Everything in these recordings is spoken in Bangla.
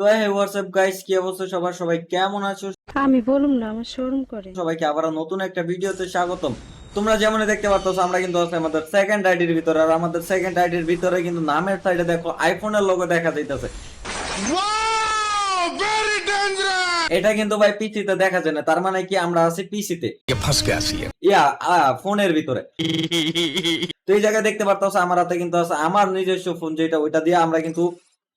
তো হে হোয়াটসঅ্যাপ গাইস কি অবস্থা সবার? সবাই কেমন আছো? আমি বলুম না আমার করে। সবাইকে আবার নতুন একটা ভিডিওতে স্বাগতম। তোমরা যেমন দেখতে আমরা কিন্তু আছি আমাদের সেকেন্ড আইডির ভিতরে। আর আমাদের সেকেন্ড আইডির ভিতরে কিন্তু নামের সাইডে দেখো আইফোনের লোগো দেখা এটা কিন্তু ভাই পিসিতে দেখা যায় না তার মানে কি আমরা আছি পিসিতে ইয়া ফোনের ভিতরে। তো এই জায়গায় দেখতে পারতো আমার হাতে কিন্তু আছে আমার নিজস্ব ফোন যেটা ওইটা দিয়ে আমরা কিন্তু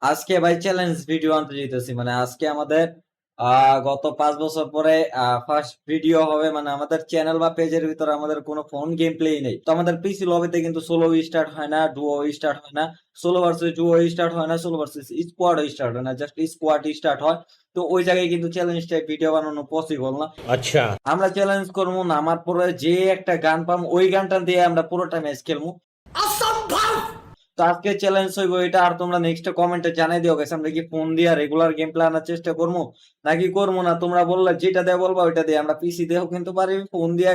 আজকে ভাই চ্যালেঞ্জ ভিডিও আনতে যেতেছি মানে আজকে আমাদের গত পাঁচ বছর পরে ফার্স্ট ভিডিও হবে। মানে আমাদের চ্যানেল বা পেজের ভিতরে আমাদের কোনো ফোন গেম প্লে নেই। তো আমাদের পিসি লবিতে কিন্তু সোলো স্টার্ট হয় না ডুও স্টার্ট হয় না। সোলো ভার্সেস ডুও স্টার্ট হয় না সোলো ভার্সেস স্কোয়াড স্টার্ট হয় না। জাস্ট স্কোয়াড স্টার্ট হয়। তো ওই জায়গায় কিন্তু চ্যালেঞ্জ টাইপ ভিডিও বানানো পসিবল না। আচ্ছা। আমরা চ্যালেঞ্জ করব নামার পরে যে একটা গান পাম ওই গানটা দিয়ে আমরা পুরোটা ম্যাচ খেলব। অসম্ভব! তো আজকে চ্যালেঞ্জ হইব এটা, আর তোমরা নেক্সট কমেন্টে জানাই দিও গেছে আমরা কি ফোন দিয়ে রেগুলার গেম প্লে আনার চেষ্টা করব? নাকি করব না? তোমরা বললে, যেটা দিয়ে বলবা ওইটা দিয়ে। আমরা পিসি দিয়েও কিন্তু পারি ফোন দিয়ে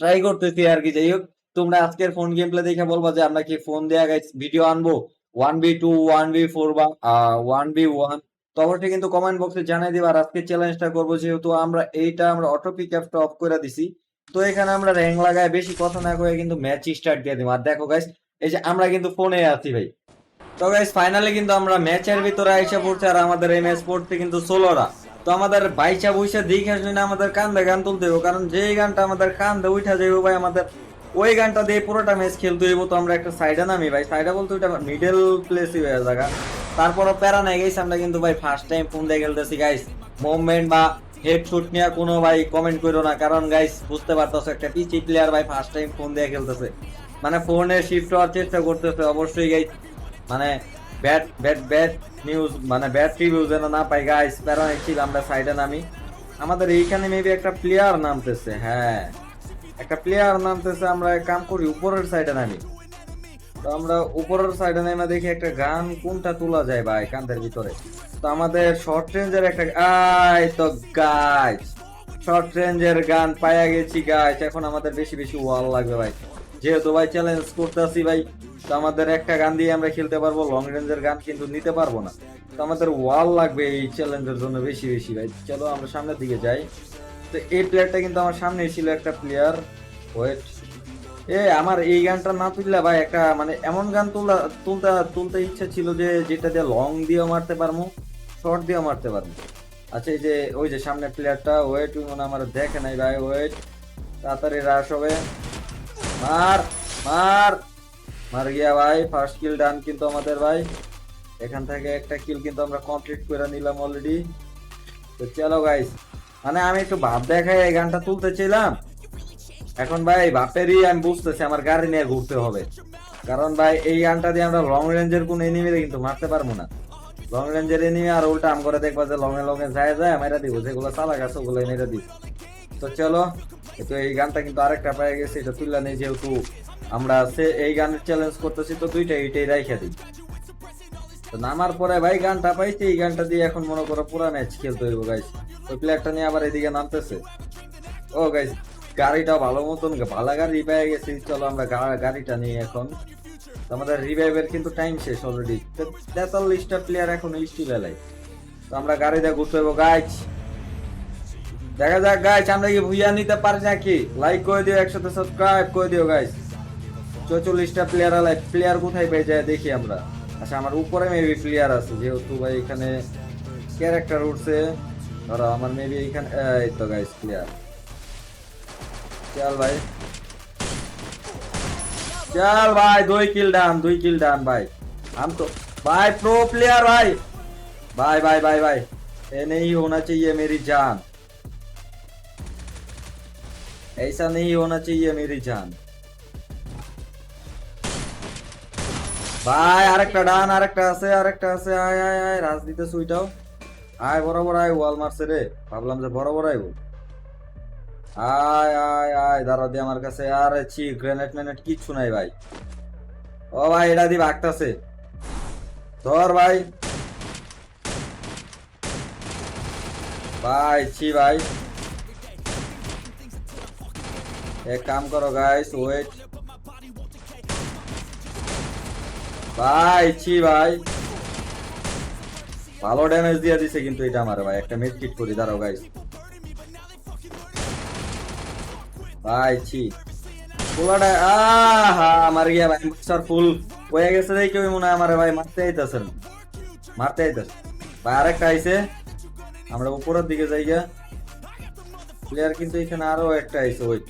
ট্রাই করতেছি আর কি। যাই হোক তোমরা আজকের ফোন গেম প্লে দেখে বলবা যে আমরা কি ফোন দিয়ে ভিডিও আনব? One B two one B four বা ওয়ান বি ওয়ান তো অবশ্যই কিন্তু কমেন্ট বক্সে জানাই দিবা, আর আজকে চ্যালেঞ্জটা করব যেহেতু আমরা, এইটা আমরা অটো পিক অ্যাপটা অফ করে দিছি। তো এখানে আমরা র্যাঙ্ক লাগায় বেশি কথা না করে কিন্তু ম্যাচ স্টার্ট দিয়ে দিব। আর দেখো গাইস এই যে আমরা কিন্তু ফোনে আছি ভাই। তো গাইস ফাইনালি কিন্তু আমরা ম্যাচের ভিতরে এসে পড়ছি আর আমাদের এই ম্যাচ পড়তে কিন্তু ষোলোরা। তো আমাদের বাইচা বইসা দেখে শুনে আমাদের কান্দে গান তুলতে হইব, কারণ যে গানটা আমাদের কান্দে উঠা যাইব ভাই, আমাদের ওই গানটা দিয়ে পুরোটা ম্যাচ খেলতে হইব। তো আমরা একটা সাইডে নামি ভাই। সাইডে বলতে ওইটা মিডল প্লেসই হয়ে জায়গা তারপরও প্যারা নাই গেছি আমরা কিন্তু ভাই ফার্স্ট টাইম ফোন দিয়ে খেলতেছি গাইস মুভমেন্ট বা হেডশুট নিয়ে কোনো ভাই কমেন্ট করো না, কারণ গাইস বুঝতে পারতেছো একটা পিচি প্লেয়ার ভাই ফার্স্ট টাইম ফোন দিয়ে খেলতেছে। মানে ফোনে শিফট হওয়ার চেষ্টা করতেছে, অবশ্যই গাইস মানে ব্যাড ব্যাড ব্যাড নিউজ মানে ব্যাড রিভিউ যেন না পাই। গাইস প্যারানিক ছিল আমরা সাইডে নামি। আমাদের এইখানে মেবি একটা প্লেয়ার নামতেছে হ্যাঁ। একটা প্লেয়ার নামতেছে, আমরা কাম করি, উপরের সাইডে নামি। তো আমরা উপরের সাইডে নেমে দেখি একটা গান কোনটা তোলা যায় ভাই, কান্দের ভিতরে। তো আমাদের শর্ট রেঞ্জের একটা আই তো গাইস শর্ট রেঞ্জের গান পাইয়া গেছি গাইস এখন আমাদের বেশি বেশি ওয়াল লাগবে ভাই। যেহেতু ভাই চ্যালেঞ্জ করতেছি ভাই, তো আমাদের একটা গান দিয়ে আমরা খেলতে পারব লং রেঞ্জের গান কিন্তু নিতে পারব না। তো আমাদের ওয়াল লাগবে এই চ্যালেঞ্জের জন্য বেশি বেশি ভাই। চলো আমরা সামনের দিকে যাই। তো এই প্লেয়ারটা কিন্তু আমার সামনে ছিল একটা প্লেয়ার ওয়েট এ, আমার এই গানটা না তুললে ভাই একটা মানে এমন গান তুলতে তুলতে তুলতে ইচ্ছা ছিল যে যেটা দিয়ে লং দিয়েও মারতে পারব শর্ট দিয়েও মারতে পারব। আচ্ছা এই যে, ওই যে সামনে প্লেয়ারটা ওয়েট মনে আমার দেখে নাই ভাই ওয়েট তাড়াতাড়ি রাশ হবে। মার মার। মার গিয়া ভাই ফার্স্ট কিল ডান কিন্তু আমাদের ভাই। এখান থেকে একটা কিল কিন্তু আমরা কমপ্লিট করে নিলাম অলরেডি তো চলো গাইস মানে আমি একটু ভাব দেখাই এই গানটা তুলতে ছিলাম এখন ভাই বাপেরই আমি বুঝতেছি আমার গাড়ি নিয়ে ঘুরতে হবে। কারণ ভাই, এই গানটা দিয়ে আমরা লং রেঞ্জের কোন এনিমিতে কিন্তু মারতে পারব না। লং রেঞ্জের এনিমি আর উল্টা আম করে দেখবা যে লং এ লং এ যায় যায় মেরা দিব। যেগুলো চালা গেছে ওগুলো মেরা দিব। তো চলো, তো এই গানটা কিন্তু আরেকটা পেয়ে গেছে, এটা তুললা নেই যেহেতু আমরা সে এই গানের চ্যালেঞ্জ করতেছি, তো দুইটা এইটাই রাইখা দিই। তো নামার পরে ভাই গানটা পাইছি, এই গানটা দিয়ে এখন মনে করো পুরা ম্যাচ খেলতে হইব গাইস ওই প্লেয়ারটা নিয়ে আবার এদিকে নামতেছে। ও গাইস গাড়িটা ভালো মতন ভালো গাড়ি পেয়ে গেছি। চলো আমরা গাড়িটা নিয়ে এখন। আমাদের রিভাইভের কিন্তু টাইম শেষ অলরেডি তেতাল্লিশটা প্লেয়ার এখন স্টিল এলাই তো আমরা গাড়িতে ঘুরতে হইব গাইছ দেখা যাক গাইছ আমরা কি ভুইয়া নিতে পারি নাকি লাইক করে দিও একসাথে সাবস্ক্রাইব করে দিও গাইছ চৌচল্লিশটা প্লেয়ার আলাই প্লেয়ার কোথায় পেয়ে যায় দেখি আমরা আচ্ছা আমার উপরে মেবি প্লেয়ার আছে যেহেতু ভাই এখানে ক্যারেক্টার উঠছে ধরো আমার মেবি এখানে এই তো গাইস প্লেয়ার চল ভাই চল ভাই দুই কিল ডান দুই কিল ডান ভাই हम तो भाई प्रो प्लेयर भाई भाई भाई भाई भाई ये नहीं होना चाहिए मेरी जान ऐसा नहीं होना चाहिए मेरी जान ভাই আরেকটা ডান আরেকটা আছে আরেকটা আছে আয় আয় আয় রাজনীতি সুইটাও আয় বরাবর আয় ওয়াল মারছে রে ভাবলাম যে বরাবর আইব আয় আয় আয় দাঁড়া দিয়ে আমার কাছে আর ছি গ্রেনেড ম্যানেট কিচ্ছু নাই ভাই ও ভাই এটা দিয়ে ভাগতাছে ধর ভাই ভাই ছি ভাই এক কাম করো গাইস ওয়েট ভাই, ছি, ভাই। ভালো ড্যামেজ দিয়ে দিছে কিন্তু এটা আমার, ভাই। একটা মেড কিট করি, দাঁড়াও গাইস ভাই, ছি। পোলাটা, আহা মার গিয়া, ভাই স্যার ফুল। হয়ে গেছে দেখি ওই মনে আমার, ভাই, মারতে আইতাছেন। মারতে আইতাছে। ভাই, আরেকটা আইছে। আমরা উপরের দিকে যাই গিয়া প্লেয়ার কিন্তু এখানে আরও একটা আইছে ওই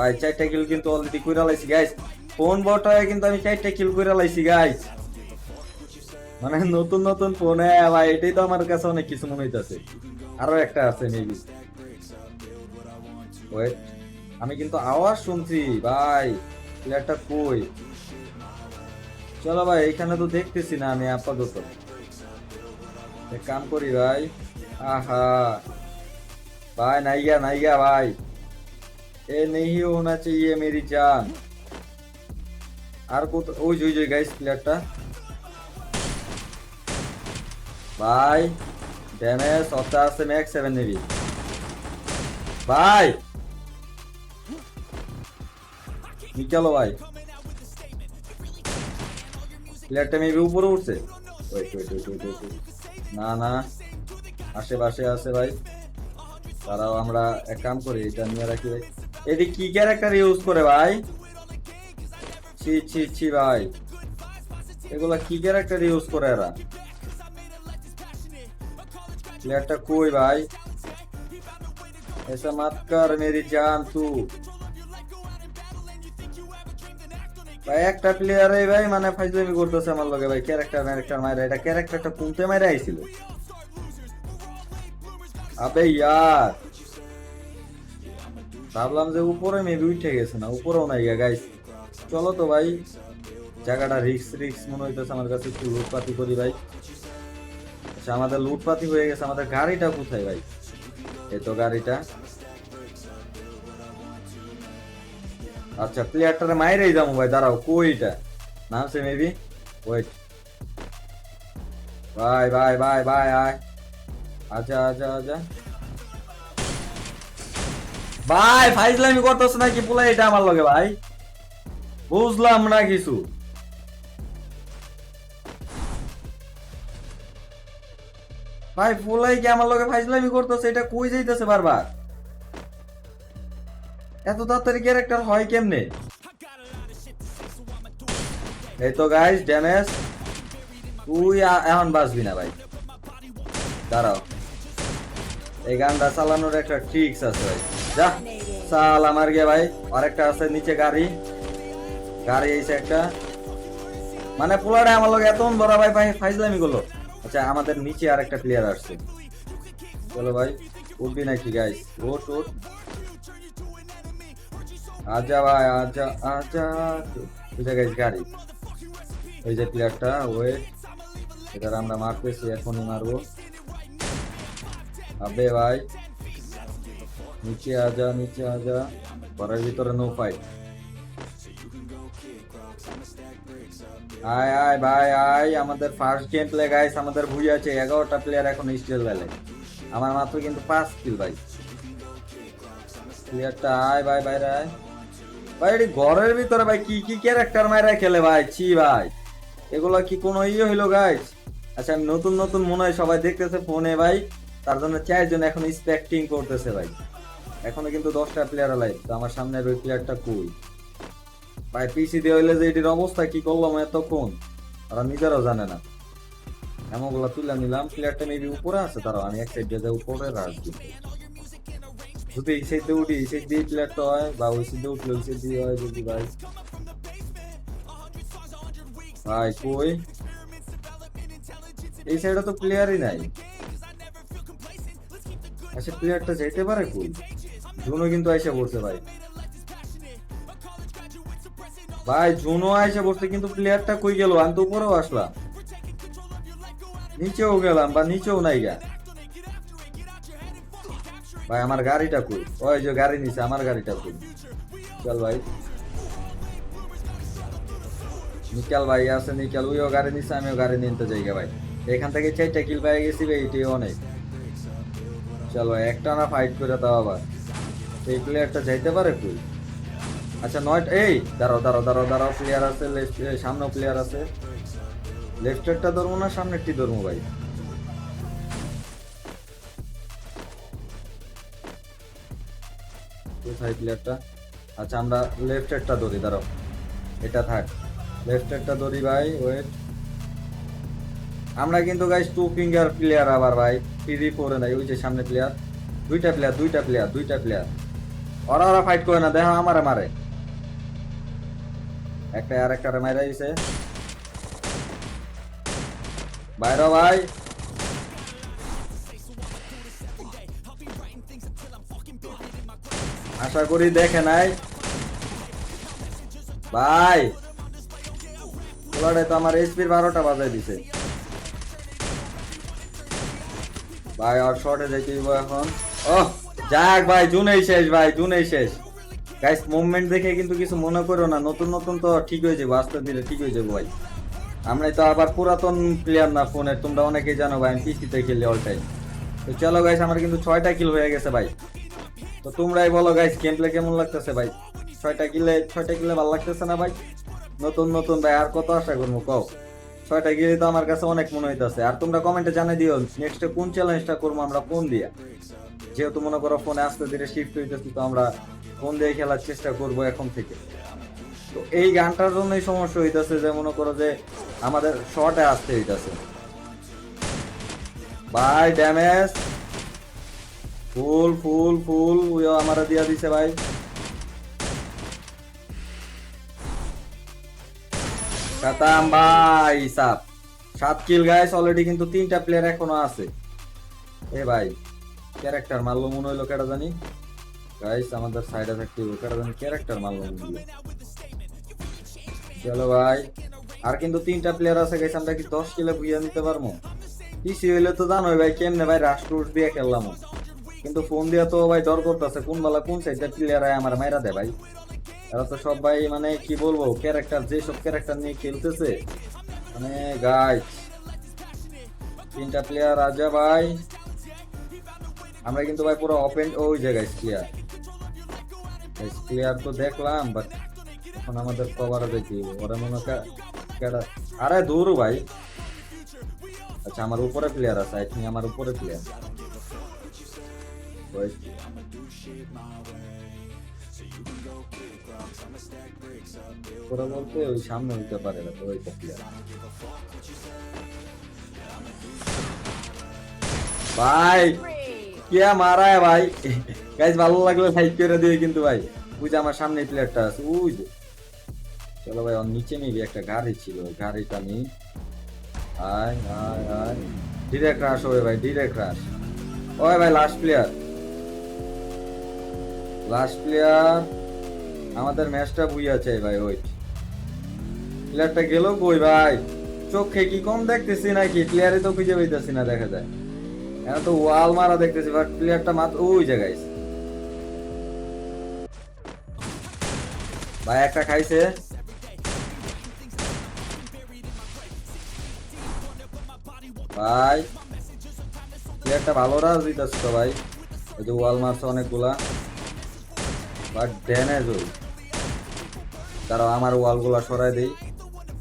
ভাই, চারটা কিল কিন্তু অলরেডি কইরা লাইছি গাইস ফোন বটায় কিন্তু আমি চারটা কিল কইরা লাইছি গাইস মানে নতুন নতুন ফোন ভাই, এটাই তো আমার কাছে অনেক কিছু মনে হইতাছে। আরও একটা আছে মেবি ওয়েট আমি কিন্তু আওয়াজ শুনছি, ভাই। প্লেয়ারটা কই? চলো ভাই, এখানে তো দেখতেছি না আমি আপাতত। এক কাম করি ভাই। আহা। ভাই, নাইগা নাইগা ভাই। गया भाई ये नहीं होना चाहिए मेरी जान আর কত ওই যে ওই যে গাইস প্লেয়ারটা ভাই ড্যামেজ অফটা আছে ম্যাক্স সেভেন নেবি ভাই নিকালো ভাই প্লেয়ারটা মেবি উপরে উঠছে wait wait wait wait wait না না আশেপাশে আছে ভাই তারাও আমরা এক কাম করি এটা নিয়ে রাখি ভাই এটি কি ক্যারেক্টার ইউজ করে ভাই ছি ছি ছি ভাই এগুলা কি ক্যারেক্টার ইউজ করে এরা প্লেয়ারটা কই ভাই ऐसा मत कर मेरी जान तू ভাই একটা প্লেয়ার এই ভাই মানে ফাইজলামি করতেছে আমার লগে ভাই ক্যারেক্টার ক্যারেক্টার মাইরা এটা ক্যারেক্টারটা কোনতে মাইরা আইছিল আবে ইয়ার ভাবলাম যে উপরে মেবি উঠে গেছে না, উপরেও নাই গাইস চলো তো ভাই, জায়গাটা রিক্স রিক্স মনে হইতেছে আমার কাছে, একটু লুটপাতি করি ভাই। আচ্ছা আমাদের লুটপাতি হয়ে গেছে, আমাদের গাড়িটা কোথায় ভাই? এই তো গাড়িটা। আচ্ছা প্লেয়ারটারে মাইরেই যাব ভাই, দাঁড়াও, কইটা? নামছে মেবি ওয়েট ভাই ভাই ভাই ভাই, আয়। আচ্ছা আচ্ছা আচ্ছা ভাই, ফাইজলামি করতেছ নাকি? পুলা এটা আমার লগে, ভাই। বুঝলাম না কিছু। ভাই ফুলাই কি আমার লগে ফাইজলামি করতেছে? এটা কই যাইতেছে বারবার? এত তাড়াতাড়ি ক্যারেক্টার হয় কেমনে? এই তো গাইস ড্যামেজ তুই এখন বাঁচবি না, ভাই। দাঁড়াও। এই গানটা চালানোর একটা ট্রিক্স আছে, ভাই। যা, চাল আমার গিয়ে ভাই, আরেকটা আছে নিচে গাড়ি। গাড়ি এইছে একটা। মানে পোলাটা আমার লোক এত বড় ভাই ভাই ফাইজলামি করল। আচ্ছা আমাদের নিচে আরেকটা প্লেয়ার আসছে। চলো ভাই, উঠবি নাকি গাইস ওট ওট আচ্ছা ভাই আচ্ছা আচ্ছা। যে গাইস গাড়ি। ওই যে প্লেয়ারটা ওয়ে এটার আমরা মারতেছি, এখনই মারবো। আবে ভাই। নিচে আজা নিচে আজা। ঘরের ভিতরে নো ফাইট আয় আয় ভাই, আয়। আমাদের ফার্স্ট গেম প্লে গাইস আমাদের ভুই আছে। এগারোটা প্লেয়ার এখন স্টিল বেলে আমার মাত্র কিন্তু পাঁচ কিল ভাই। প্লেয়ারটা আয়, ভাই, বাইরে আয়। ভাই, এটি ঘরের ভিতরে, ভাই, কি কি ক্যারেক্টার মাইরা খেলে, ভাই? ছি, ভাই। এগুলো কি কোনো ইয়ে হইল গাইস আচ্ছা আমি নতুন নতুন মনে হয় সবাই দেখতেছে ফোনে ভাই। তার জন্য চারজন এখন স্পেক্টিং করতেছে, ভাই। এখনও কিন্তু দশটা প্লেয়ার লাইভ তো আমার সামনের ওই প্লেয়ারটা কুল ভাই পিসি দিয়ে হইলে যে এটির অবস্থা, কি করলাম এতক্ষণ? তারা নিজেরাও জানে না। এমনগুলো তুলে নিলাম প্লেয়ারটা মেবি উপরে আছে তারাও আমি এক সাইড দিয়ে উপরে রাখছি যদি এই সাইডে উঠি, এই সাইড দিয়ে প্লেয়ারটা হয়, বা ওই সাইডে উঠলে ওই সাইড দিয়ে হয় যদি ভাই। ভাই, কই? এই সাইডে তো প্লেয়ারই নাই। আচ্ছা প্লেয়ারটা যেতে পারে কই? জুনো কিন্তু আইসা পড়ছে ভাই। ভাই জুনো আইসা পড়ছে কিন্তু প্লেয়ারটা কই গেল? আমি তো উপরেও আসলাম। নিচেও গেলাম বা নিচেও নাই গা। ভাই, আমার গাড়িটা কই? ওই যে গাড়ি নিচে আমার গাড়িটা কই? চল ভাই। নিকাল ভাই আছে, নিকাল। ওইও গাড়ি নিচ্ছে আমিও গাড়ি নিতে যাই ভাই। এখান থেকে চারটা কিল পাই গেছি ভাই এটাই অনেক। চলো একটা না ফাইট করে দাও আবার। এই প্লেয়ারটা যাইতে পারে কই? আচ্ছা নয়টা, এই, দাঁড়াও দাঁড়াও দাঁড়াও দাঁড়াও প্লেয়ার আছে লেফট সামনেও প্লেয়ার আছে। লেফটেরটা ধরবো না সামনেরটি ধরবো ভাই? কোথায় প্লেয়ারটা আচ্ছা আমরা লেফটেরটা ধরি, দাঁড়াও। এটা থাক। লেফটেরটা ধরি ভাই ওয়েট আমরা কিন্তু গাইস টু ফিঙ্গার প্লেয়ার আবার ভাই থ্রি ফোরে নাই, ওই যে সামনে প্লেয়ার দুইটা প্লেয়ার দুইটা প্লেয়ার দুইটা প্লেয়ার ওরা ওরা ফাইট করে না, দেখো আমারে মারে। একটা আর একটা মারা দিছে। বাইরে ভাই। আশা করি দেখে নাই। ভাই ওলারে তো আমার এইচপির বারোটা বাজাই দিছে। ভাই, আর শর্টে যাইতে দিব এখন। ও যাক ভাই, জুনেই শেষ ভাই, জুনেই শেষ। গাইস মুভমেন্ট দেখে কিন্তু কিছু মনে করো না, নতুন নতুন তো ঠিক হয়ে যাব আস্তে ধীরে ঠিক হয়ে যাব ভাই। আমরা তো আবার পুরাতন প্লেয়ার না ফোনের, তোমরা অনেকেই জানো ভাই, আমি পিসিতে খেলি অল টাইম তো চলো গাইস আমার কিন্তু ছয়টা কিল হয়ে গেছে ভাই। তো তোমরাই বলো গাইস গেম প্লে কেমন লাগতেছে ভাই? ছয়টা কিলে ছয়টা কিলে ভালো লাগতেছে না ভাই? নতুন নতুন ভাই, আর কত আশা করব, কও? ছয়টা গিয়ে তো আমার কাছে অনেক মনে হইতাছে। আর তোমরা কমেন্টে জানিয়ে দিও নেক্সটে কোন চ্যালেঞ্জটা করব আমরা ফোন দিয়া? যেহেতু মনে করো ফোনে আস্তে ধীরে শিফট হইতেছি, তো আমরা ফোন দিয়ে খেলার চেষ্টা করব এখন থেকে। তো এই গানটার জন্যই সমস্যা হইতেছে যে, মনে করো যে, আমাদের শর্টে আসতে হইতেছে। ভাই ড্যামেজ ফুল ফুল ফুল আমারা দিয়া দিছে ভাই। কাতাম ভাই সাপ সাত কিল গাইস অলরেডি কিন্তু তিনটা প্লেয়ার এখনও আছে। এ ভাই ক্যারেক্টার মারলো মনে হইল কেটা জানি। গাইস আমাদের সাইডে থাকতে হবে কেটা জানি ক্যারেক্টার মারলো হইল। চলো ভাই, আর কিন্তু তিনটা প্লেয়ার আছে গাইস আমরা কি দশ কিলো বুঝিয়ে নিতে পারব? পিসি হইলে তো জানোই ভাই, কেমনে ভাই রাষ্ট্র দিয়ে খেললাম। কিন্তু ফোন দিয়া তো ভাই ডর করতেছে, কোন বেলা কোন সাইডে প্লেয়ার আমার মাইরা দেয় ভাই। এরা তো সব ভাই মানে কি বলব ক্যারেক্টার যে সব ক্যারেক্টার নিয়ে খেলতেছে মানে গাইস তিনটা প্লেয়ার আজা ভাই, আমরা কিন্তু ভাই পুরো ওপেন ওই জায়গায় ক্লিয়ার ক্লিয়ার তো দেখলাম বাট এখন আমাদের কভার দেখি ওরা মনে আরে দূর ভাই। আচ্ছা আমার উপরে প্লেয়ার আছে, আই থিঙ্ক আমার উপরে প্লেয়ার উপরে বলতে ওই সামনে হইতে পারে না ওইটা প্লেয়ার ভাই, কে মারা ভাই? গাইস ভালো লাগলে লাইক করে দিও কিন্তু ভাই। ওই যে আমার সামনে প্লেয়ারটা আছে, ওই যে। চলো ভাই, ওর নিচে মেবি একটা গাড়ি ছিল গাড়িটা নেই আয় আয় আয়। ডিরেক্ট রাশ হবে ভাই ডিরেক্ট রাশ ওই ভাই লাস্ট প্লেয়ার লাস্ট প্লেয়ার আমাদের ম্যাচটা বুইয়া চাই ভাই ওইট প্লেয়ারটা গেল কই ভাই? চোখে কি কম দেখতেছি নাকি? প্লেয়ারে তো খুঁজে পাইতেছি না, দেখা যায়। এখন তো ওয়াল মারা দেখতেছি বাট প্লেয়ারটা মাত্র ওই জায়গায় ভাই, একটা খাইছে। ভাই প্লেয়ারটা ভালো রাজ দিতেছে তো ভাই। এই যে ওয়াল মারছে অনেকগুলা। বাট ড্যামেজ ওই তারা আমার ওয়ালগুলা সরাই দেই।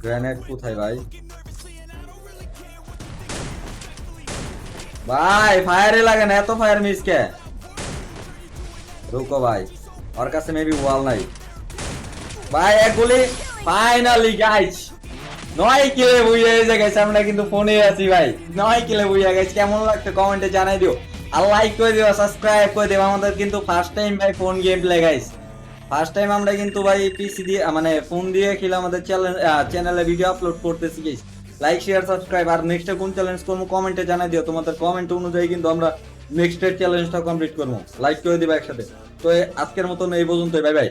গ্রেনেড কোথায় ভাই? ভাই, ফায়ারে লাগে না, এত ফায়ার মিস কে? রুকো ভাই, ওর কাছে মেবি ওয়াল নাই। ভাই, এক গুলি। ফাইনালি গাইস নয় কিলে বুঝে গেছে, আমরা কিন্তু ফোনে আছি ভাই। নয় কিলে বুঝে গেছে, কেমন লাগছে? কমেন্টে জানাই দিও। আর লাইক করে দিও সাবস্ক্রাইব করে দিও। আমাদের কিন্তু ফার্স্ট টাইম ভাই phone game play guys first time আমরা কিন্তু ভাই পিসি দিয়ে মানে ফোন দিয়ে খেলে আমাদের চ্যানেলে ভিডিও আপলোড করতেছি গাইস লাইক শেয়ার সাবস্ক্রাইব আর নেক্সটে কোন চ্যালেঞ্জ করব কমেন্টে জানাই দিও। তোমাদের কমেন্ট অনুযায়ী কিন্তু আমরা নেক্সট চ্যালেঞ্জটা কমপ্লিট করব। লাইক করে দিবা একসাথে। তো আজকের মতন এই পর্যন্তই। Bye bye